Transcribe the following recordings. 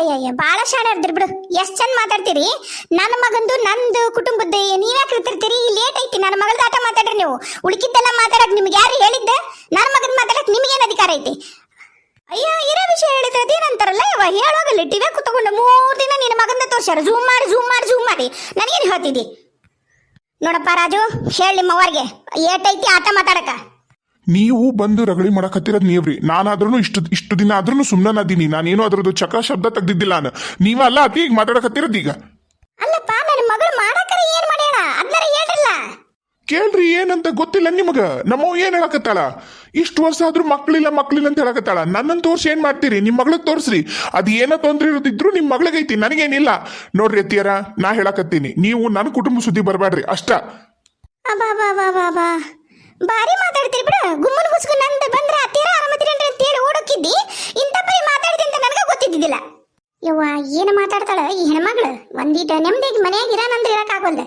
ಅಯ್ಯಯ್ಯ ಭಾಳ ಶಾಣೆ ಇರ್ದಿರ್ ಬಿಡು ಎಷ್ಟು ಚಂದ ಮಾತಾಡ್ತೀರಿ ನನ್ನ ಮಗಂದು ನಂದು ಕುಟುಂಬದ ನೀವ್ಯಾಕೆ ಇರ್ತಿರ್ತೀರಿ ಲೇಟ್ ಐತಿ ನನ್ನ ಮಗಳದ ಆಟ ಮಾತಾಡ್ರಿ ನೀವು ಉಳಿಕಿದ್ದೆಲ್ಲ ಮಾತಾಡಕ್ ನಿಮ್ಗೆ ಯಾರು ಹೇಳಿದ್ದೆ ನನ್ನ ಮಗನ್ ಮಾತಾಡಕ್ ನಿಮ್ಗೇನು ಅಧಿಕಾರ ಐತಿ ಅಯ್ಯ ಇರೋ ವಿಷಯ ಹೇಳಿದ್ರೆ ಅದೇನಂತಾರಲ್ಲ ಇವ ಹೇಳೋಗಲ್ಲ ಟಿವಿ ಕುತ್ಕೊಂಡು ಮೂರು ದಿನ ನಿನ್ನ ಮಗಂದ ತೋರ್ಸ್ಯಾರ ಝೂಮ್ ಮಾಡಿ ಝೂಮ್ ಮಾಡಿ ಝೂಮ್ ಮಾಡಿ ನನಗೇನು ಹೇಳ್ತಿದ್ದಿ ನೋಡಪ್ಪ ರಾಜು ಹೇಳಿ ನಿಮ್ಮ ಅವ್ರಿಗೆ ಏಟೈತಿ ಆಟ ಮಾತಾಡಕ ನೀವು ಬಂದು ರಗಳಿ ಮಾಡಕತ್ತಿರೋದು ನೀವ್ರಿ. ನಾನಾದ್ರೂ ಇಷ್ಟು ಇಷ್ಟು ದಿನ ಆದ್ರೂ ಸುಮ್ಮನಾದೀನಿ ನಾನೇನು ಅದ್ರದ್ದು ಚಕ್ರ ಶಬ್ದ ತೆಗ್ದಿದ್ದಿಲ್ಲ ನಾನು. ನೀವಲ್ಲ ಅತಿ ಈಗ ಮಾತಾಡಕತ್ತಿರೋದು ಈಗ? ಅಲ್ಲಪ್ಪ ನನ್ನ ಮಗಳು ಮಾಡಕರೆ ಏನ್ ಮಾಡ್ಯಾಳ? ಅದನ್ನಾರ ಹೇಳ್ರಲ್ಲ. ಕೇಳ್ರಿ ಏನಂತ ಗೊತ್ತಿಲ್ಲ ನಿಮಗ. ನಮ್ಮವ್ ಏನ್ ಹೇಳಕತ್ತಾಳ? ಇಷ್ಟು ವರ್ಷ ಆದ್ರೂ ಮಕ್ಳಿಲ್ಲ ಮಕ್ಳಿಲ್ಲ ಅಂತ ಹೇಳಕತ್ತಾಳ. ನನ್ನನ್ನು ತೋರ್ಸಿ ಏನ್ ಮಾಡ್ತೀರಿ? ನಿಮ್ ಮಗಳಿಗೆ ತೋರ್ಸ್ರಿ. ಅದು ಏನೋ ತೊಂದ್ರೆ ಇರೋದಿದ್ರು ನಿಮ್ ಮಗಳಿಗೈತಿ ನನಗೇನಿಲ್ಲ. ನೋಡ್ರಿ ಅತ್ತಿಯರ ನಾ ಹೇಳಕತ್ತೀನಿ. ನೀವು ನನ್ನ ಕುಟುಂಬ ಸುದ್ದಿ ಬರಬೇಡ್ರಿ ಅಷ್ಟ. ಅಬ್ಬಾ ಬಾರಿ ಮಾತಾಡ್ತೀರಿ ಬಿಡು. ಗುಮ್ಮನ ಮುಸ್ಕು ನಂದು ಬಂದ್ರೆ ಹತ್ತಿರ ಆರಾಮದಿರೇನ್ರಿ ಅಂತ ಹೇಳಿ ಓಡೋಕಿದ್ದಿ. ಇಂಥ ಪರಿ ಮಾತಾಡ್ತಿ ಅಂತ ನನಗೆ ಗೊತ್ತಿದ್ದಿಲ್ಲ ಯವ್ವ, ಏನು ಮಾತಾಡ್ತಾಳ ಈ ಹೆಣ್ಮಗಳು? ಒಂದೀಟ ನೆಮ್ಮದಿಗೆ ಮನೆಯಾಗ ಇರಾನಂದ್ರೆ ಇರಕ್ಕಾಗಲ್ಲ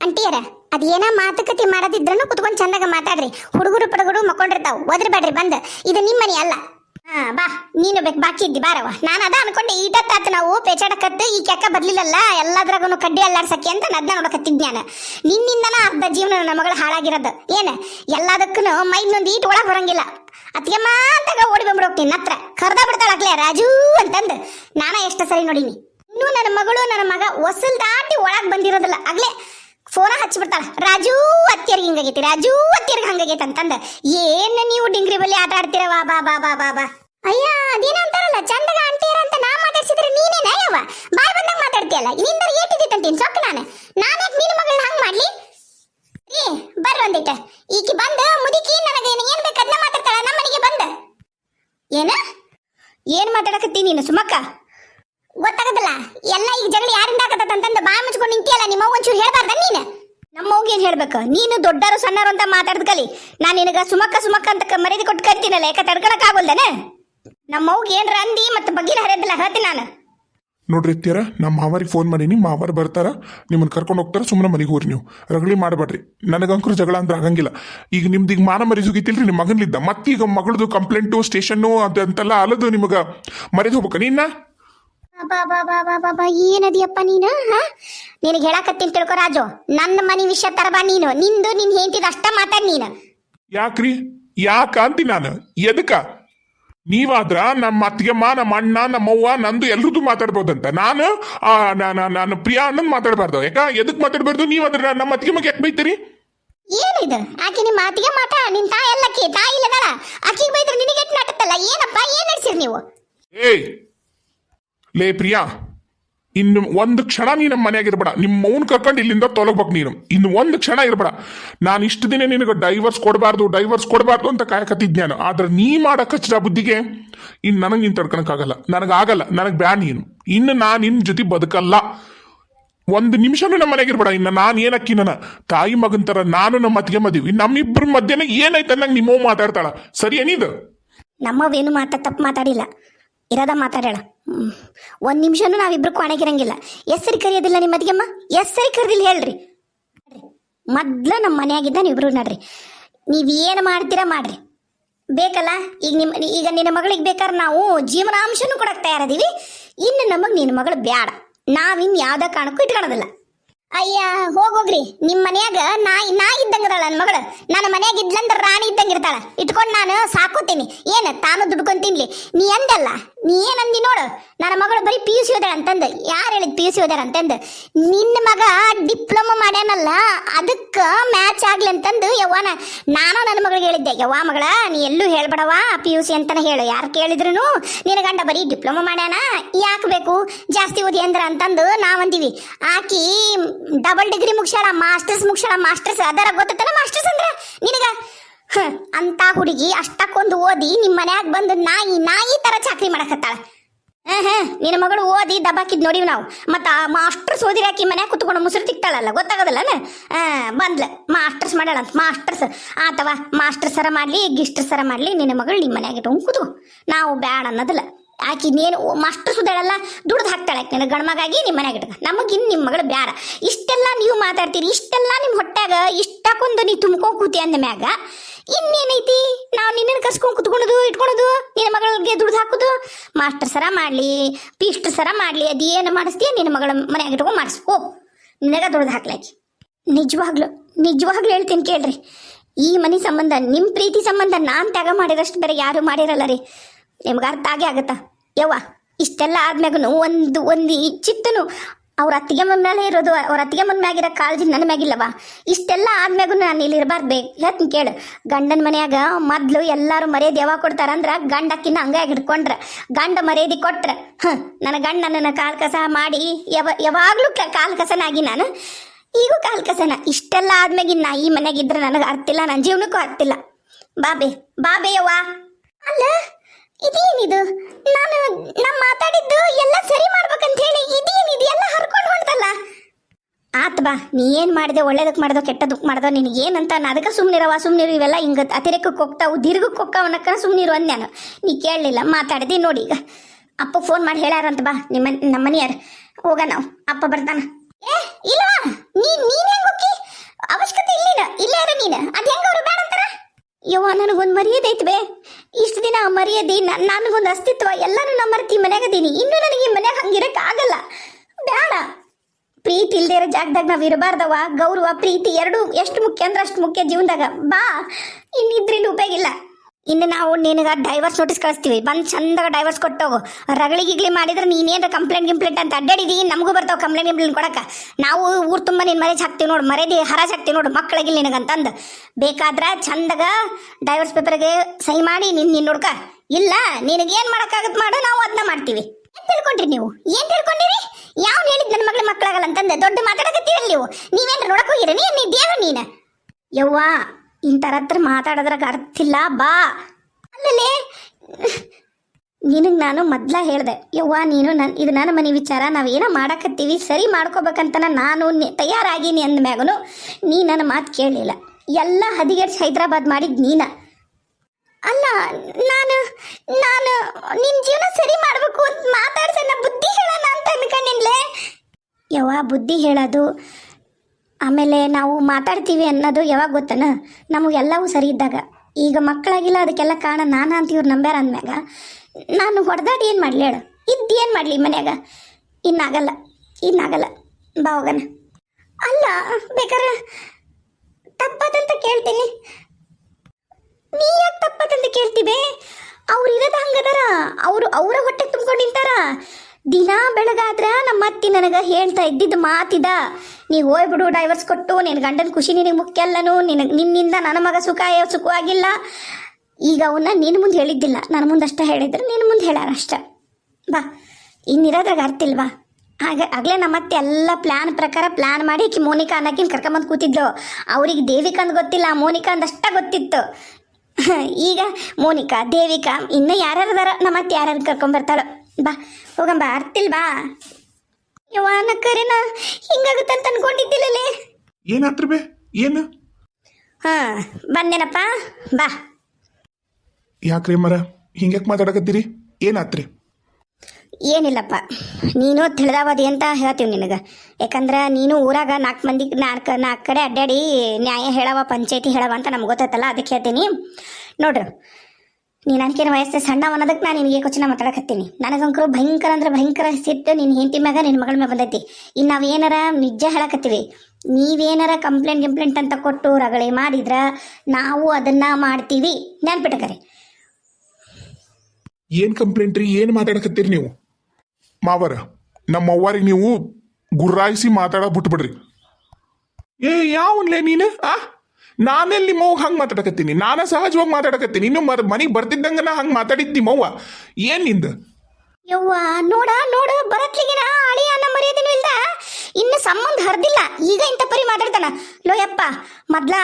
ಅಂಟಿಯರ, ಅದೇನ ಮಾತುಕತೆ ಮಾಡೋದಿದ್ರೂ ಕುತ್ಕೊಂಡು ಚಂದಾಗ ಮಾತಾಡ್ರಿ. ಹುಡುಗರು ಪಡುಗರು ಮಕ್ಕೊಂಡಿರ್ತಾವ. ಒದ್ರಬೇಡ್ರಿ ಬಂದ್. ಇದು ನಿಮ್ಮ ಮನೆ ಅಲ್ಲ. ಹಾ, ಬಾ. ನೀನು ಬೇಕು ಬಾಕಿ ಇದ್ದಿ ಬಾರವ ನಾನು ಅದ ಅನ್ಕೊಂಡೆ ಈಟತ್ತಾತ ನಾವು, ಪೇಚಾಡಕತ್ತು, ಈ ಕೆಕ್ಕ ಬರ್ಲಿಲ್ಲಲ್ಲ ಎಲ್ಲದ್ರಾಗೂ ಕಡ್ಡಿ ಅಲ್ಲಾಡ್ಸಕ್ಕೆ ಅಂತ ನದ್ನ ನೋಡಕತ್ತಿದ್ ನಾನು. ನಿನ್ನಿಂದನ ಅರ್ಧ ಜೀವನ ನನ್ನ ಮಗಳು ಹಾಳಾಗಿರೋದು. ಏನು? ಎಲ್ಲದಕ್ಕೂ ಮೈದೊಂದು ಈಟ್ ಒಳಗೆ ಬರಂಗಿಲ್ಲ. ಅತ್ಗೆಮ್ಮ ಮಾತಾಗ ಓಡಿ ಬಂದ್ಬಿಡೋಗ್ತೀನಿ ಹತ್ರ ಕರ್ದ ಬಿಡ್ತಾಳಕ್ಲೆ ರಾಜು ಅಂತಂದು. ನಾನ ಎಷ್ಟು ಸರಿ ನೋಡೀನಿ. ಇನ್ನೂ ನನ್ನ ಮಗಳು, ನನ್ನ ಮಗ ಹೊಸಲ್ ದಾಟಿ ಒಳಗೆ ಬಂದಿರೋದಿಲ್ಲ. ಆಗ್ಲೇ ಫೋನ ಹಚ್ಚಿಬಿಡ್ತಾಳ. ರಾಜು ಅತ್ತಿಯರ್ಗೆ ಹಿಂಗಾಗೈತಿ, ರಾಜು ಅತ್ತಿಯರ್ಗೆ ಹಂಗಾಗೈತಿ ಅಂತಂದ. ಏನ್ ನೀವು ಡಿಂಗ್ರಿ ಬಲ್ಲಿ ಆಟ ಆಡ್ತೀರ ವಾ ಬಾ ಬಾ ಬಾ ಬಾ ಬಾ. ಅಯ್ಯ, ಅದೇನ ಅಂತಾರಲ್ಲ, ಚಂದಗ ಅಂತೀರ ಅಂತ ನಾ ಮಾತಾಡ್ಸಿದ್ರೆ ನೀನೇನ ಯಾವ ಬಾಯ್ ಬಂದಂಗ ಮಾತಾಡ್ತೀಯಲ್ಲ ಇನ್ನಿಂದ ಏಟಿದ್ದಂತೀನಿ ಸೊಕ್ಕ ನಾನು. ನಾನೇ ನಿನ್ನ ಮಗಳನ್ನ ಹಂಗ ಮಾಡ್ಲಿ? ಏ, ಬರ್ರಿ ಒಂದಿಟ ಈಕಿ ಬಂದ, ಮುದುಕಿ ನನಗೆ ಏನ್ ಬೇಕು ಅದನ್ನ ಮಾತಾಡ್ತಾಳ ನಮ್ಮ ಮನೆಗೆ ಬಂದ. ಏನ? ಏನ್ ಮಾತಾಡಕತ್ತಿ ನೀನು ಸುಮಕ್ಕ? ಗೊತ್ತಾಗದಲ್ಲ ಎಲ್ಲ ಈಗ ಜಗಳ ಯಾರಿಂದ ಆಗತ್ತ ಅಂತಂದು ಬಾಯಿ ಮುಚ್ಕೊಂಡು ನಿಂತಿಯಲ್ಲ, ನಿಮ್ಮ ಒಂಚೂರು ಹೇಳ್ಬಾರ್ದ ನೀನು? ನಮ್ಮ ಏನ್ ಹೇಳ್ಬೇಕು? ನೀನು ದೊಡ್ಡರು ಸಣ್ಣರು ಅಂತ ಮಾತಾಡ್ದ ಕಲಿ. ನಾನು ನಿನಗ ಸುಮಕ್ಕ ಸುಮಕ್ಕ ಅಂತ ಮರ್ಯಾದೆ ಕೊಟ್ಟು ಕರಿತೀನಲ್ಲ, ಯಾಕೆ ತಡ್ಕೊಳಕ್ ಆಗೋಲ್ದೇನ? ನಮ್ಮ ಅವ್ಗೆ ಏನ್ರ ಅಂದಿ ಮತ್ತೆ ಬಗ್ಗಿನ ಹರಿಯದಿಲ್ಲ ಹೇಳ್ತೀನಿ ನಾನು. ನೋಡ್ರಿ ಇತ್ತೀರ ನಮ್ಮ ಮಾವರಿಗೆ ಫೋನ್ ಮಾಡೀನಿ ಮಾವರ್ ಬರ್ತಾರ, ನಿಮ್ಮನ್ನ ಕರ್ಕೊಂಡು ಹೋಗ್ತಾರ ಸುಮ್ಮನೆ ಮನೆಗೆ ಹೋಗ್ರಿ ನೀವು. ರಗಳಿ ಮಾಡಬೇಡ್ರಿ. ನನಗಂಕರು ಜಗಳ ಅಂದ್ರೆ ಆಗಂಗಿಲ್ಲ. ಈಗ ನಿಮ್ದು ಈಗ ಮಾನ ಮರಿ ಸುಗಿತಿಲ್ರಿ ನಿಮ್ಮ ಮಗನಿದ್ದ ಮತ್ತೀಗ ಮಗಳದು ಕಂಪ್ಲೇಂಟು ಸ್ಟೇಷನ್ನು ಅದಂತೆಲ್ಲ ಅಲ್ಲದು ನಿಮಗೆ ಮರೆದು ಹೋಗ್ಬೇಕು? ನೀನ ಬಾ ಬಾ ಬಾ ಬಾ ಬಾ ಬಾ ಏನದಿಯಪ್ಪ ನೀನು ಹಾ? ನಿನಗೆ ಹೇಳಕತ್ತೀನಿ ತಿಳ್ಕೊ ರಾಜು. ನನ್ನ ಮನೆ ವಿಷಯ ತರಬಾ ನೀನು. ನಿಂದು ನಿನ್ ಹೆಂಡತಿದ ಅಷ್ಟ ಮಾತಾಡ್ ನೀನು. ಯಾಕ್ರಿ? ಯಾಕ ಅಂತಿ ನಾನು? ಎದಕ ನೀವಾದ್ರ ನಮ್ಮ ಅತ್ತಿಗೆಮ್ಮ ನಮ್ಮ ಅಣ್ಣ ನಮ್ಮವ್ವ ನಂದು ಎಲ್ರದ್ದು ಮಾತಾಡ್ಬೋದಂತ. ನಾನು ಆ, ನಾ- ನಾ- ನಾನು ಪ್ರಿಯಾ ಅನ್ನೋದು ಮಾತಾಡಬಾರ್ದು. ಯಾಕ? ಎದಕ್ ಮಾತಾಡಬಾರ್ದು? ನೀವಾದ್ರ ನಮ್ಮ ಅತ್ತಿಗೆ ಬಗ್ಗೆ ಯಾಕೆ ಬೈತೀರಿ? ಏನಿದು? ಆಕೆ ನಿಮ್ಮ ಮಾತಿಗೆ ಮಾತ ನಿನ್ ತಾಯಿ ಎಲ್ಲಕ್ಕಿ ತಾಯಿ ಇಲ್ಲದಳ. ಆಕಿಗೆ ಬೈದ್ರೆ ನಿನಗೆ ಎಟ್ ನಾಟತ್ತಲ್ಲ ಏನಪ್ಪ? ಏನ್ ನಡೆಸಿರಿ ನೀವು? ಏಯ್ ಲೇ ಪ್ರಿಯಾ, ಇನ್ನು ಒಂದು ಕ್ಷಣ ನೀ ನಮ್ಮ ಮನೆಯಾಗ ಇರ್ಬೇಡ. ನಿಮ್ಮ ಮೌನ್ ಕರ್ಕೊಂಡು ಇಲ್ಲಿಂದ ತೊಲಗ್ಬೇಕು ನೀನು. ಇನ್ನು ಒಂದು ಕ್ಷಣ ಇರ್ಬೇಡ. ನಾನು ಇಷ್ಟು ದಿನ ನಿನಗೆ ಡೈವರ್ಸ್ ಕೊಡಬಾರ್ದು ಡೈವರ್ಸ್ ಕೊಡಬಾರ್ದು ಅಂತ ಕಾಯಕತ್ತಿದ್ದೆ ನಾನು. ಆದ್ರೆ ನೀ ಮಾಡೋ ಕಚ್ಚಡ ಬುದ್ಧಿಗೆ ಇನ್ನು ನನಗೆ ನೀನು ತಡ್ಕೊಳಕ್ಕಾಗಲ್ಲ. ನನಗಾಗಲ್ಲ ನನಗೆ ಬ್ಯಾ ನೀನು. ಇನ್ನು ನಾನು ನಿನ್ನ ಜೊತೆ ಬದುಕಲ್ಲ. ಒಂದು ನಿಮಿಷನೂ ನಮ್ಮ ಮನೆಗೆ ಇರ್ಬೇಡ. ಇನ್ನು ನಾನು ಏನಕ್ಕಿ ನನ್ನ? ತಾಯಿ ಮಗನ ಥರ ನಾನು ನಮ್ಮ ಅತ್ತಿಗೆ ಮದುವೆ. ನಮ್ಮಿಬ್ಬರ ಮಧ್ಯಾಹ್ನ ಏನಾಯ್ತು ನಂಗೆ ನಿಮ್ಮವ್ ಮಾತಾಡ್ತಾಳ. ಸರಿ ಏನಿದು ನಮ್ಮವೇನು ಮಾತಾಡ ತಪ್ಪು ಮಾತಾಡಿಲ್ಲ. ಇರದ ಮಾತಾಡೋಣ ಒಂದು ನಿಮಿಷನೂ ನಾವಿಬ್ರು ಕೊಣಗಿರಂಗಿಲ್ಲ. ಹೆಸರು ಕರೆಯೋದಿಲ್ಲ ನಿಮ್ಮ ಅದಿಗೆಮ್ಮ ಹೆಸರು ಕರೆದಿಲ್ಲ ಹೇಳ್ರಿ. ಮೊದ್ಲು ನಮ್ಮ ಮನೆಯಾಗಿದ್ದ ನೀವಿಬ್ರು ನಡ್ರಿ. ನೀವು ಏನು ಮಾಡ್ತೀರಾ ಮಾಡ್ರಿ. ಬೇಕಲ್ಲ? ಈಗ ನಿಮ್ಮ ಈಗ ನಿನ್ನ ಮಗಳಿಗೆ ಬೇಕಾದ್ರೆ ನಾವು ಜೀವನಾಂಶನೂ ಕೊಡಕ್ಕೆ ತಯಾರದೀವಿ. ಇನ್ನು ನಮಗೆ ನಿನ್ನ ಮಗಳು ಬ್ಯಾಡ. ನಾವಿನ್ ಯಾವುದೇ ಕಾರಣಕ್ಕೂ ಇಟ್ಕೊಳೋದಿಲ್ಲ. ಅಯ್ಯ ಹೋಗೋಗ್ರಿ ನಿಮ್ಮ ಮನ್ಯಾಗ ನಾಯಿ ನಾಯಿ ಇದ್ದಂಗದಾಳ ನನ್ನ ಮಗಳು. ನನ್ನ ಮನೆಯಾಗ ಇದ್ಲಂದ್ರೆ ರಾಣಿ ಇದ್ದಂಗಿರ್ತಾಳೆ ಇಟ್ಕೊಂಡು ನಾನು ಸಾಕೋತೀನಿ. ಏನು ತಾನು ದುಡ್ಕೊಂತೀನಿ ತಿನ್ಲಿ? ನೀ ಅಂದಲ್ಲ ನೀ ಏನಂದಿ ನೋಡು? ನನ್ನ ಮಗಳು ಬರೀ ಪಿ ಯು ಸಿ ಓದಾಳ ಅಂತಂದು. ಯಾರು ಹೇಳಿದ್ ಪಿ ಯು ಸಿ ಓದಾಳ ಅಂತಂದು? ನಿನ್ನ ಮಗ ಡಿಪ್ಲೊಮಾ ಮಾಡ್ಯಾನಲ್ಲ, ಅದಕ್ಕೆ ಮ್ಯಾಚ್ ಆಗ್ಲಿ ಅಂತಂದು ಯವ್ವನ, ನಾನು ನನ್ನ ಮಗಳಿಗೆ ಹೇಳಿದ್ದೆ. ಯವ್ವ ಮಗಳ, ನೀ ಎಲ್ಲೂ ಹೇಳ್ಬೇಡವ ಪಿ ಯು ಸಿ ಅಂತಾನೆ ಹೇಳು. ಯಾರು ಕೇಳಿದ್ರು ನಿನ್ನ ಗಂಡ ಬರೀ ಡಿಪ್ಲೊಮಾ ಮಾಡ್ಯಾನ, ಯಾಕೆ ಬೇಕು? ಜಾಸ್ತಿ ಓದಿ ಅಂದ್ರ ಅಂತಂದು ನಾವಂತೀವಿ ಆಕಿ ಡಬಲ್ ಡಿಗ್ರಿ ಮುಗ್ಸ್ಯಾಳ ಮಾಸ್ಟರ್ಸ್ ಮುಗ್ಸ್ಯಾಳ ಮಾಸ್ಟರ್ಸ್ ಅದರ ಗೊತ್ತಲ್ಲ ಮಾಸ್ಟರ್ಸ್ ಅಂದ್ರ ನಿನಗ. ಅಂತ ಹುಡುಗಿ ಅಷ್ಟಕ್ಕೊಂದು ಓದಿ ನಿಮ್ಮ ಮನ್ಯಾಗ ಬಂದು ನಾಯಿ ನಾಯಿ ತರ ಚಾಕ್ರಿ ಮಾಡಕತ್ತಾಳ. ನಿನ್ನ ಮಗಳು ಓದಿ ದಬಾಕಿದ್ ನೋಡಿವ್ ನಾವು. ಮತ್ತ ಮಾಸ್ಟರ್ಸ್ ಓದಿರಾಕಿ ಮನ್ಯಾಗ ಕುತ್ಕೊಂಡು ಮುಸುರು ತಿಕ್ತಾಳಲ್ಲ, ಗೊತ್ತಾಗದಲ್ಲ ಆ ಬಂದ್ಲ. ಮಾಸ್ಟರ್ಸ್ ಮಾಡ್ಯಾಳಂತ, ಮಾಸ್ಟರ್ಸ್. ಆತವ ಮಾಸ್ಟರ್ ಸರ ಮಾಡ್ಲಿ ಗಿಸ್ಟರ್ ಸರ ಮಾಡ್ಲಿ, ನಿನ್ನ ಮಗಳು ನಿಮ್ಮ ಮನ್ಯಾಗ ಇಟ್ಕೊಂಡು ಕೂತು ನಾವು ಬ್ಯಾಡ ಅನ್ನೋದಿಲ್ಲ. ಆಕಿ ಇನ್ನೇನು ಮಾಸ್ಟರ್ ಸುದಾಡಲ್ಲ ದುಡ್ದು ಹಾಕ್ತಾಳೆ ಆಕೆ ನನಗೆ ಗಣಮಗಾಗಿ ನಿಮ್ಮ ಮನ್ಯಾಗ ಇಟ್ಕ ನಮಗಿನ್ ನಿಮ್ಮ ಮಗಳು ಬ್ಯಾರ ಇಷ್ಟೆಲ್ಲ ನೀವು ಮಾತಾಡ್ತೀರಿ, ಇಷ್ಟೆಲ್ಲ ನಿಮ್ಮ ಹೊಟ್ಟೆಗ ಇಷ್ಟಕ್ಕೊಂದು ನೀ ತುಂಬ್ಕೊಂಡು ಕೂತಿ ಅಂದ ಮ್ಯಾಗ, ಇನ್ನೇನೈತಿ? ನಾವು ನಿನ್ನನ್ನು ಕಸ್ಕೊಂಡು ಕುತ್ಕೊಳೋದು, ಇಟ್ಕೊಳೋದು, ನಿನ್ನ ಮಗಳಿಗೆ ದುಡ್ದು ಹಾಕೋದು. ಮಾಸ್ಟರ್ ಸರ ಮಾಡಲಿ ಪೀಸ್ಟರ್ ಸರ ಮಾಡಲಿ, ಅದು ಏನು ಮಾಡಿಸ್ತೀಯ ನಿನ್ನ ಮಗಳ ಮನೆಯಾಗ ಇಟ್ಕೊಂಡು ಮಾಡಿಸ್ ಓ ನಿನಗ ದುಡ್ದು ಹಾಕ್ಲಾಕಿ ನಿಜವಾಗ್ಲು, ನಿಜವಾಗ್ಲೂ ಹೇಳ್ತೀನಿ ಕೇಳ್ರಿ. ಈ ಮನೆ ಸಂಬಂಧ ನಿಮ್ಮ ಪ್ರೀತಿ ಸಂಬಂಧ ನಾನು ತ್ಯಾಗ ಮಾಡಿರಷ್ಟು ಬೇರೆ ಯಾರು ಮಾಡಿರಲ್ಲ ರೀ. ನಿಮ್ಗೆ ಅರ್ಥ ಆಗೇ ಆಗತ್ತ? ಯವ್ವ, ಇಷ್ಟೆಲ್ಲ ಆದ್ಮ್ಯಾಗೂ ಒಂದು ಒಂದು ಚಿತ್ತನು ಅವ್ರ ಅತ್ತಿಗೆ ಮೇಲೆ ಇರೋದು, ಅವ್ರ ಅತ್ತಿಗೆ ಮ್ಯಾಗಿರೋ ಕಾಳಜಿ ನನ್ನ ಮ್ಯಾಗಿಲ್ಲವ ಇಷ್ಟೆಲ್ಲ ಆದ್ಮ್ಯಾಗೂ ನಾನು ಇಲ್ಲಿ ಇರಬಾರ್ದು ಹೇಳ್ತೀನಿ ಕೇಳು. ಗಂಡನ ಮನೆಯಾಗ ಮೊದ್ಲು ಎಲ್ಲರೂ ಮರ್ಯಾದೆ ಯಾವಾಗ ಕೊಡ್ತಾರ ಅಂದ್ರೆ ಗಂಡ ಅಕ್ಕಿನ ಹಂಗಾಗಿ ಹಿಡ್ಕೊಂಡ್ರ. ಗಂಡ ಮರ್ಯಾದೆ ಕೊಟ್ರ, ಹ, ನನ್ನ ಗಂಡ ನನ್ನ ಕಾಲ್ ಕಸ ಮಾಡಿ ಯಾವ, ಯಾವಾಗಲೂ ಕಾಲು ಕಸನಾಗಿ ನಾನು, ಈಗೂ ಕಾಲ್ ಕಸನ. ಇಷ್ಟೆಲ್ಲ ಆದ್ಮ್ಯಾಗಿನ ಈ ಮನೆಗಿದ್ರೆ ನನಗೆ ಅರ್ತಿಲ್ಲ ನನ್ನ ಜೀವನಕ್ಕೂ ಅರ್ತಿಲ್ಲ ಬಾಬೆ ಬಾಬೆ ಯವ್ವಾ. ಅಲ್ಲ ಇದೇನಿದು? ನಾನು ನಮ್ಮ ಮಾತಾಡಿದ್ದು ಎಲ್ಲ ಸರಿ ಮಾಡ್ಬೇಕಂತ ಹೇಳಿ ಇದೇನಿದು? ಎಲ್ಲ ಹರ್ಕೊಂಡು ಹೊಂಟಲ್ಲ. ಆತ್ ಬಾ, ನೀ ಏನ್ ಮಾಡಿದೆ ಒಳ್ಳೇದಕ್ಕೆ ಮಾಡ್ದೋ ಕೆಟ್ಟದಕ್ಕೆ ಮಾಡ್ದೋ, ನಿನಗೆ ಏನಂತ ಅದಕ್ಕೆ ಸುಮ್ಮನಿರವ ಸುಮ್ನಿರು, ಇವೆಲ್ಲ ಹಿಂಗ ಅತಿರೇಕಕ್ಕೆ ಹೋಗ್ತಾವು, ದೀರ್ಘಕ್ಕೆ ಹೋಗ್ತಾವನಕ್ಕ ಸುಮ್ನಿರು ಅಂದ್ ನಾನು. ನೀ ಕೇಳಲಿಲ್ಲ, ಮಾತಾಡಿದೆ ನೋಡಿ ಈಗ. ಅಪ್ಪ ಫೋನ್ ಮಾಡಿ ಹೇಳ್ಯಾರಂತ ಬಾ, ನಿಮ್ಮ ನಮ್ಮ ಮನೆಯಾರ ಹೋಗ ನಾವು, ಅಪ್ಪ ಬರ್ತಾನ. ಏ ಇಲ್ಲ ನೀ, ನೀನ್ ಹೆಂಗ್ ಹೋಗಿ ಅವಶ್ಯಕತೆ ಇಲ್ಲ ಇರು ನೀನು? ಅದ್ ಹೆಂಗ ಅವ್ರು ಬೇಡ ಅಂತಾರ ಯವ್ವ, ನನಗೊಂದು ಮರ್ಯಾದೆ ಬೇ. ಇಷ್ಟು ದಿನ ಮರ್ಯಾದೆ ನನಗೊಂದು ಅಸ್ತಿತ್ವ ಎಲ್ಲಾನು ನಾ ಮರ್ತಿ ಮನೆಗದೀನಿ ಇನ್ನು ನನಗೆ ಮನ್ಯಾಗ ಹಂಗಿರಕ್ ಆಗಲ್ಲ. ಬೇಡ ಪ್ರೀತಿ ಇಲ್ದೇ ಇರೋ ಜಾಗದಾಗ ನಾವು ಇರಬಾರ್ದವ ಗೌರವ, ಪ್ರೀತಿ ಎರಡು ಎಷ್ಟು ಮುಖ್ಯ ಅಂದ್ರೆ ಅಷ್ಟು ಮುಖ್ಯ ಜೀವನದಾಗ. ಬಾ. ಇನ್ನಿದ್ರಿಂದ ಉಪಯೋಗ ಇಲ್ಲ. ಇನ್ನು ನಾವು ನಿನಗೆ ಡೈವರ್ಸ್ ನೋಟಿಸ್ ಕಳಿಸ್ತೀವಿ. ಬಂದು ಚಂದಾಗ ಡೈವರ್ಸ್ ಕೊಟ್ಟೋಗು. ರಗಳಿ ಗಿಗ್ಲಿ ಮಾಡಿದ್ರೆ ನೀನೇನು ಕಂಪ್ಲೇಂಟ್ ಗಿಂಪ್ಲೇಂಟ್ ಅಂತ ಅಡ್ಡಾಡಿದಿ? ನಮಗೂ ಬರ್ತಾವೆ ಕಂಪ್ಲೇಂಟ್ ಗಿಂಪ್ಲೇಂಟ್ ಕೊಡಕ ನಾವು ಊರು ತುಂಬ ನಿನ್ನ ಮರೇಜ್ ಹಾಕ್ತೀವಿ ನೋಡು ಮರೇದಿ ಹರಾಜ್ ಹಾಕ್ತೀವಿ ನೋಡು ಮಕ್ಕಳಿಗೆ ನಿನಗಂತಂದು. ಬೇಕಾದ್ರೆ ಚಂದಾಗ ಡೈವರ್ಸ್ ಪೇಪರ್ಗೆ ಸಹಿ ಮಾಡಿ ನಿನ್ನ ನಿನ್ನ ಹುಡ್ಕ ಇಲ್ಲ ನಿನಗೇನು ಮಾಡಕ್ಕಾಗತ್ ಮಾಡು, ನಾವು ಅದನ್ನ ಮಾಡ್ತೀವಿ. ತಿಳ್ಕೊಂಡ್ರಿ ನೀವು? ಏನು ತಿಳ್ಕೊಂಡಿರಿ? ಯಾವ ಹೇಳಿದ್ ನನ್ನ ಮಗಳ ಮಕ್ಕಳಾಗಲ್ಲ ಅಂತಂದು? ದೊಡ್ಡ ಮಾತಾಡಕತ್ತೀರಲ್ಲ ನೀವು? ನೀವೇನ್ರ ನೋಡಕ್ ಹೋಗಿರ? ನೀ ನೀ ದೇವ ನೀನ? ಯವ್ವ ಇಂಥರ ಹತ್ರ ಮಾತಾಡೋದ್ರಾಗ ಅರ್ಥ ಇಲ್ಲ ಬಾ. ಅಲ್ಲಲೇ, ನಿನಗೆ ನಾನು ಮೊದ್ಲ ಹೇಳಿದೆ, ಯವ್ವ, ನೀನು ನನ್ನ ಇದು ನನ್ನ ಮನೆ ವಿಚಾರ ಏನೋ ಮಾಡಕತ್ತೀವಿ, ಸರಿ ಮಾಡ್ಕೋಬೇಕಂತನ ನಾನು ತಯಾರಾಗೀನಿ ಅಂದ ಮ್ಯಾಗೂ ನೀ ನನ್ನ ಮಾತು ಕೇಳಲಿಲ್ಲ. ಎಲ್ಲ ಹದಿಗೆಡ್ಸ್ ಹೈದ್ರಾಬಾದ್ ಮಾಡಿದ್ದು ನೀನ. ಅಲ್ಲ, ನಾನು ನಾನು ನಿನ್ನ ಜೀವನ ಸರಿ ಮಾಡಬೇಕು ಅಂತ ಮಾತಾಡ್ಸೋಣ ಬುದ್ಧಿ ಹೇಳೋಣ ಅಂತ ಅನ್ಕೊಂಡಿನ್ಲೆ. ಯವ್ವ, ಬುದ್ಧಿ ಹೇಳೋದು ಆಮೇಲೆ ನಾವು ಮಾತಾಡ್ತೀವಿ ಅನ್ನೋದು ಯಾವಾಗ ಗೊತ್ತನ? ನಮಗೆಲ್ಲವೂ ಸರಿ ಇದ್ದಾಗ. ಈಗ ಮಕ್ಕಳಾಗಿಲ್ಲ, ಅದಕ್ಕೆಲ್ಲ ಕಾರಣ ನಾನು ಅಂತ ಇವ್ರು ನಂಬ್ಯಾರ ಅಂದ್ಮ್ಯಾಗ, ನಾನು ಹೊಡೆದಾಡಿ ಏನು ಮಾಡಲಿ ಹೇಳು? ಏನು ಮಾಡಲಿ ಮನ್ಯಾಗ? ಇನ್ನಾಗಲ್ಲ ಇನ್ನಾಗಲ್ಲ. ಬಾವಗನ ಅಲ್ಲ, ಬೇಕಾರೆ ತಪ್ಪದಂತ ಕೇಳ್ತೀನಿ. ನೀ ಯಾಕೆ ತಪ್ಪದಂತ ಕೇಳ್ತೀವಿ ಅವ್ರು ಇರೋದ ಹಂಗದಾರ. ಅವರು ಅವರ ಹೊಟ್ಟೆಗೆ ತುಂಬ್ಕೊಂಡು ನಿಂತಾರ. ದಿನ ಬೆಳಗಾದ್ರ ನಮ್ಮ ಅತ್ತಿ ನನಗೆ ಹೇಳ್ತಾ ಇದ್ದಿದ್ದು ಮಾತಿದ, ನೀ ಹೋಗ್ಬಿಡು ಡೈವರ್ಸ್ ಕೊಟ್ಟು ನಿನ್ನ ಗಂಡನ ಖುಷಿ ನಿನಗೆ ಮುಖ್ಯ ಅಲ್ಲನು, ನಿನಗೆ ನಿನ್ನಿಂದ ನನ್ನ ಮಗ ಸುಖ ಸುಖವಾಗಿಲ್ಲ. ಈಗ ಅವನ್ನ ನಿನ್ನ ಮುಂದೆ ಹೇಳಿದ್ದಿಲ್ಲ. ನನ್ನ ಮುಂದೆ ಅಷ್ಟೇ ಹೇಳಿದ್ರು ನಿನ್ನ ಮುಂದೆ ಹೇಳ್ಯಾರ ಅಷ್ಟೆ. ಬಾ, ಇನ್ನಿರೋದ್ರಾಗ ಅರ್ಥ ಇಲ್ವಾ ಆಗ, ಆಗಲೇ ನಮ್ಮತ್ತೆ ಎಲ್ಲ ಪ್ಲಾನ್ ಪ್ರಕಾರ ಪ್ಲಾನ್ ಮಾಡಿ ಆಕಿ ಮೋನಿಕಾ ಅನ್ನಕಿನ್ ಕರ್ಕೊಂಬಂದು ಕೂತಿದ್ಲು ಅವ್ರಿಗೆ ದೇವಿಕಾ ಅಂತ ಗೊತ್ತಿಲ್ಲ ಮೋನಿಕಾ ಅಂದಷ್ಟ ಗೊತ್ತಿತ್ತು. ಈಗ ಮೋನಿಕಾ, ದೇವಿಕಾ, ಇನ್ನು ಯಾರ್ಯಾರು ಅದಾರ ನಮ್ಮತ್ತೆ ಯಾರ್ಯಾರು ಕರ್ಕೊಂಬರ್ತಾಳ. ಬಾ ಹೋಗಂಬ ಅರ್ತಿಲ್ ಬಾ. ಯವ್ವ ಹಿಂಗಾಗುತ್ತ ಹಿಂಗಾಗುತ್ತಂತ ಅನ್ಕೊಂಡಿದ್ದಿಲ್ಲಲೇ? ಏನಾತ್ರ ಬೇ? ಏನು? ಹಾ ಬಂದೇನಪ್ಪ. ಬಾ. ಯಾಕ್ರಿ ಮರ? ಹಿಂಗ್ಯಾಕ್ ಮಾತಾಡಕತ್ತೀರಿ? ಏನಾತ್ರಿ? ಏನಿಲ್ಲಪ್ಪ. ನೀನು ತಿಳಿದಾವದಿ ಅಂತ ಹೇಳ್ತೀವಿ ನಿನಗೆ. ಯಾಕಂದ್ರೆ ನೀನು ಊರಾಗ ನಾಲ್ಕು ಮಂದಿ ನಾಲ್ಕು ನಾಲ್ಕು ಕಡೆ ಅಡ್ಡಾಡಿ ನ್ಯಾಯ ಹೇಳವ ಪಂಚಾಯತಿ ಹೇಳವ ಅಂತ ನಮ್ಗೆ ಗೊತ್ತೈತಲ್ಲ ಅದಕ್ಕೆ ಹೇಳ್ತೀನಿ. ನೋಡ್ರಿ ನೀನು ಅನ್ಕೇನು ವಯಸ್ಸು ಸಣ್ಣವನ್ನೋದಕ್ಕೆ ನಾನು ನಿನಗೆ ಕ್ವಶನ ಮಾತಾಡಕತ್ತೀನಿ. ನನಗಂಕರು ಭಯಂಕರ ಅಂದ್ರೆ ಭಯಂಕರ ಸಿಟ್ಟು ನಿನ್ನ ಹೆಂಡತಿ ಮ್ಯಾಗ ನಿನ್ನ ಮಗಳ ಮ್ಯಾಗ ಬಂದೈತಿ. ಇನ್ನು ನಾವೇನಾರ ನಿಜ ಹೇಳಕತ್ತೀವಿ. ನೀವೇನಾರ ಕಂಪ್ಲೇಂಟ್ ಗಿಂಪ್ಲೇಂಟ್ ಅಂತ ಕೊಟ್ಟು ರಗಳೆ ಮಾಡಿದ್ರೆ ನಾವು ಅದನ್ನ ಮಾಡ್ತೀವಿ. ನೆನ್ಪಿಟ್ಟಕರಿ ಏನು ಕಂಪ್ಲೇಂಟ್ ರೀ? ಏನು ಮಾತಾಡಕತ್ತೀರಿ ನೀವು? ಮಾವರ, ನಮ್ಮ ಅವ್ವಾರಿಗೆ ನೀವು ಗುರ್ರಾಯಿಸಿ ಮಾತಾಡ ಬಿಟ್ಬಿಡ್ರಿ. ಏ, ಯಾವನ್ಲೇ ನೀನು? ಆ? ನಾನೆಲ್ಲಿ ಅವ್ವ ಹಂಗೆ ಮಾತಾಡಕತ್ತೀನಿ? ನಾನು ಸಹಜವಾಗಿ ಮಾತಾಡಕತ್ತೀನಿ. ಇನ್ನು ಮರ್ ಮನೆಗೆ ಬರ್ತಿದ್ದಂಗೆ ನಾ ಹಂಗೆ ಮಾತಾಡಿದ್ದಿ ಮವ್ವ ಏನ್ನಿಂದ? ಯವ್ವ ನೋಡ ನೋಡ ಬರತ್ಲಿಗಿನ ಅಳಿಯ ಅನ್ನ ಮರ್ಯಾದೆನೂ ಇಲ್ದ? ಇನ್ನು ಸಂಬಂಧ ಹರಿದಿಲ್ಲ. ಈಗ ಇಂಥ ಪರಿ ಮಾತಾಡ್ತಾನ. ಲೋ ಯಪ್ಪ ಮೊದ್ಲ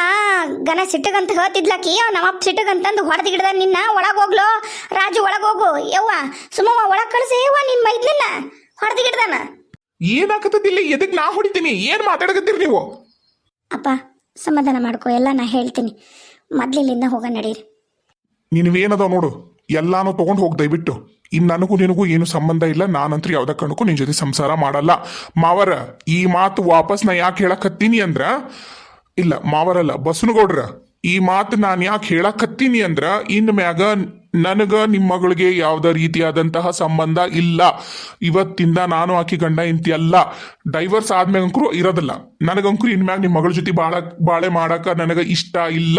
ಗನ ಸಿಟ್ಟಗಂತ ಹೇಳ್ತಿದ್ಲಾಕಿ ನಮ್ಮಪ್ಪ ಸಿಟ್ಟಗಂತಂದು ಹೊಡೆದು ಗಿಡದ ನಿನ್ನ ಒಳಗೆ ಹೋಗ್ಲೋ ರಾಜು ಒಳಗೆ ಹೋಗು ಯವ್ವ ಸುಮ್ಮವ್ವ ಒಳಗೆ ಕಳಿಸಿ. ಯವ್ವ ನಿನ್ನ ಮೈದ್ಲಿಲ್ಲ ಹೊಡೆದು ಗಿಡದಾನ ಏನಾಕತ್ತದಿಲ್ಲ? ಎದಕ್ಕೆ ನಾ ಹೊಡಿತೀನಿ? ಏನ್ ಮಾತಾಡಕತ್ತೀರಿ ನೀವು? ಅಪ್ಪ ಸಮಾಧಾನ ಮಾಡ್ಕೋ, ಎಲ್ಲ ನಾ ಹೇಳ್ತೀನಿ. ಮೊದ್ಲಿಲ್ಲಿಂದ ಹೋಗ ನಡೀರಿ. ನೀನ್ವೇನದ ನೋಡು, ಎಲ್ಲಾನು ತಗೊಂಡು ಹೋಗ್ ದಯವಿಟ್ಟು. ಇನ್ ನನಗೂ ನಿನಗೂ ಏನು ಸಂಬಂಧ ಇಲ್ಲ ನಾನಂತೂ ಯಾವ್ದ ಕಣಕ್ಕೂ ನಿನ್ ಜೊತೆ ಸಂಸಾರ ಮಾಡಲ್ಲ. ಮಾವರ, ಈ ಮಾತು ವಾಪಸ್ ನಾ ಯಾಕೆ ಹೇಳಕತ್ತೀನಿ ಅಂದ್ರ, ಇಲ್ಲ, ಮಾವರಲ್ಲ ಬಸನಗೌಡ್ರ ಈ ಮಾತು ನಾನು ಯಾಕೆ ಹೇಳಕತ್ತೀನಿ ಅಂದ್ರ, ಇನ್ ಮ್ಯಾಗ ನನಗ ನಿಮ್ಮ ಮಗಳಿಗೆ ಯಾವ್ದ ರೀತಿಯಾದಂತಹ ಸಂಬಂಧ ಇಲ್ಲ. ಇವತ್ತಿಂದ ನಾನು ಆಕಿ ಗಂಡ ಇಂತಿ ಅಲ್ಲ. ಡೈವರ್ಸ್ ಆದ್ಮ್ಯಾಗಂಕರು ಇರೋದಿಲ್ಲ. ಇನ್ ಮ್ಯಾಗ ನಿಮ್ಮ ಮಗಳ ಜೊತೆ ಬಾಳ, ಬಾಳೆ ಮಾಡಕ ನನಗ ಇಷ್ಟ ಇಲ್ಲ.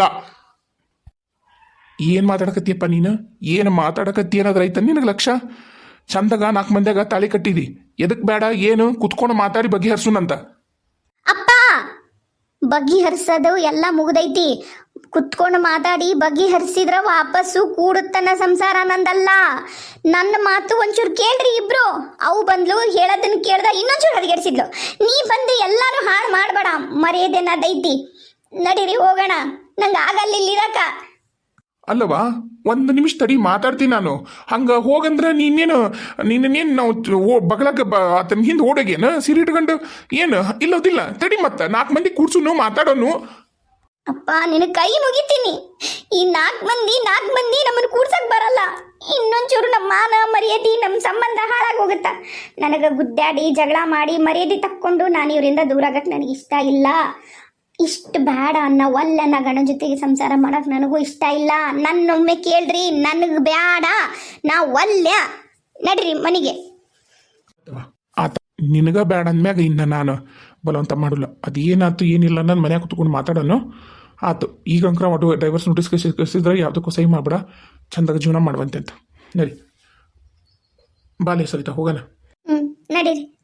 ಏನ್ ಮಾತಾಡಕತ್ತಿಯಪ್ಪ ನೀನು? ಏನು ಮಾತಾಡಕತ್ತಿ ಏನಾದ್ರ ಐತ ನಿನಗೆ ಲಕ್ಷ? ಚಂದಗ ನಾಲ್ಕು ಮಂದಿಯಾಗ ತಾಳಿ ಕಟ್ಟಿದಿ. ಎದಕ್ ಬೇಡ ಏನು? ಕುತ್ಕೊಂಡು ಮಾತಾಡಿ ಬಗೆಹರ್ಸುನಂತ ಅಪ್ಪ, ಬಗೆಹರಿಸೋದು ಎಲ್ಲ ಮುಗ್ದೈತಿ. ಕುತ್ಕೊಂಡು ಮಾತಾಡಿ ಬಗೆಹರಿಸಿದ್ರ ವಾಪಸ್ಸು ಕೂಡುತ್ತನ ಸಂಸಾರ ನಂದಲ್ಲ. ನನ್ನ ಮಾತು ಒಂಚೂರು ಕೇಳ್ರಿ ಇಬ್ರು. ಅವು ಬಂದ್ಲು, ಹೇಳೋದನ್ನ ಕೇಳ್ದ ಇನ್ನೊಂಚೂರು ಹದಗೆಡಿಸಿದ್ಲು. ನೀ ಬಂದು ಎಲ್ಲಾನು ಹಾಳು ಮಾಡಬೇಡ ಮರ್ಯಾದೆನದೈತಿ ನಡೀರಿ, ಹೋಗೋಣ. ನಂಗೆ ಆಗಲ್ಲ ಇಲ್ಲಿರಕ. ಅಲ್ಲವಾ ಒಂದು ನಿಮಿಷ ತಡಿ, ಮಾತಾಡ್ತೀನಿ ನಾನು. ಹಂಗ ಹೋಗಂದ್ರೆ ನೀನೇನು ನೀನೇನು ನಾವು ಬಗಲಾಗ ಆತನ ಹಿಂದೆ ಓಡೋಗೇನು? ಸಿರಿ ಇಟ್ಕೊಂಡು? ಏನು? ಇಲ್ಲೋದಿಲ್ಲ. ತಡಿ ಮತ್ತೆ ನಾಲ್ಕು ಮಂದಿ ಕೂಡ್ಸುನು, ಮಾತಾಡೋನು. ಅಪ್ಪ, ನಿನ್ನ ಕೈ ಮುಗಿತೀನಿ. ಈ ನಾಲ್ಕು ಮಂದಿ ನಾಲ್ಕು ಮಂದಿ ನಮ್ಮನ್ನು ಕೂಡ್ಸಕ್ ಬರಲ್ಲ. ಇನ್ನೊಂಚೂರು ನಮ್ಮ ಮಾನ, ಮರ್ಯಾದೆ, ನಮ್ಮ ಸಂಬಂಧ ಹಾಳಾಗಿ ಹೋಗುತ್ತ ನನಗೆ ಗುದ್ದಾಡಿ, ಜಗಳ ಮಾಡಿ, ಮರ್ಯಾದೆ ತಕ್ಕೊಂಡು ನಾನು ಇವರಿಂದ ದೂರ ಆಗಕ್ಕೆ ನನಗೆ ಇಷ್ಟ ಇಲ್ಲ. ಇಷ್ಟು ಬೇಡ ಅನ್ನೋ ನಾ ಗಂಡನ ಜೊತೆಗೆ ಸಂಸಾರ ಮಾಡಕ್ ನನಗೂ ಇಷ್ಟ ಇಲ್ಲ. ನನ್ನೊಮ್ಮೆ ಕೇಳ್ರಿ, ನನಗೆ ಬೇಡ ನಾ ಒಲ್ಲ. ನಡ್ರಿ, ಮನೆಗೆ. ನಿನಗ ಬೇಡ ಅಂದ್ಮ್ಯಾಗ ಇನ್ನ ನಾನು ಬಲವಂತ ಮಾಡಲ್ಲ. ಅದೇನಾಯ್ತು ಏನಿಲ್ಲ ನನ್ನ ಮನ್ಯಾಗ ಕುತ್ಕೊಂಡು ಮಾತಾಡೋನು? ಆತು, ಈಗ ಅಂಕ್ರ ಒಟ್ಟು ಡೈವರ್ಸ್ ನೋಟಿಸ್ ಕಳಿಸಿದ್ರೆ ಯಾವುದಕ್ಕೂ ಸಹಿ ಮಾಡ್ಬೇಡ. ಚಂದಾಗ ಜೀವನ ಮಾಡುವಂತೆ ಅಂತ. ನಡಿ. ಬಾಲೆ ಸರಿತಾ ಹೋಗೋಣ ಹ್ಞೂ ನಡೀರಿ.